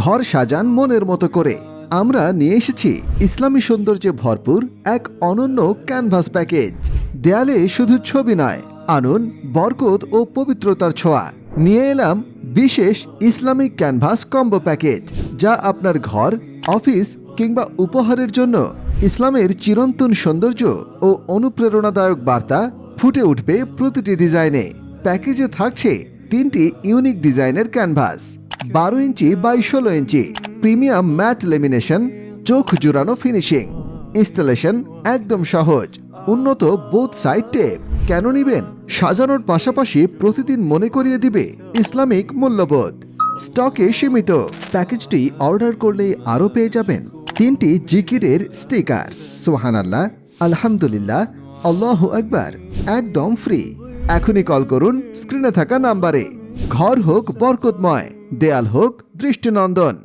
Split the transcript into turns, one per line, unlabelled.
ঘর সাজান মনের মতো করে। আমরা নিয়ে এসেছি ইসলামী সৌন্দর্যে ভরপুর এক অনন্য ক্যানভাস প্যাকেজ। দেয়ালে শুধু ছবি নয়, আনুন, বরকত ও পবিত্রতার ছোঁয়া। নিয়ে এলাম বিশেষ ইসলামিক ক্যানভাস কম্বো প্যাকেজ, যা আপনার ঘর, অফিস কিংবা উপহারের জন্য ইসলামের চিরন্তন সৌন্দর্য ও অনুপ্রেরণাদায়ক বার্তা ফুটে উঠবে প্রতিটি ডিজাইনে। প্যাকেজে থাকছে তিনটি ইউনিক ডিজাইনের ক্যানভাস। বারো ইঞ্চি বাই ষোলো ইঞ্চি, প্রিমিয়াম ম্যাট লেমিনেশন চোখ জুড়ানো ফিনিশিং ইনস্টলেশন একদম সহজ, উন্নত বোথ সাইড টেপ কেন নিবেন? সাজানোর পাশাপাশি প্রতিদিন মনে করিয়ে দিবে ইসলামিক মূল্যবোধ। স্টকে সীমিত, প্যাকেজটি অর্ডার করলে আরও পেয়ে যাবেন। তিনটি জিকিরের স্টিকার সোহান আল্লাহ আলহামদুলিল্লাহ, আল্লাহ একবার একদম ফ্রি এখনই কল করুন স্ক্রিনে থাকা নাম্বারে ঘর হোক বরকতময়। দেয়াল হোক দৃষ্টিনন্দন।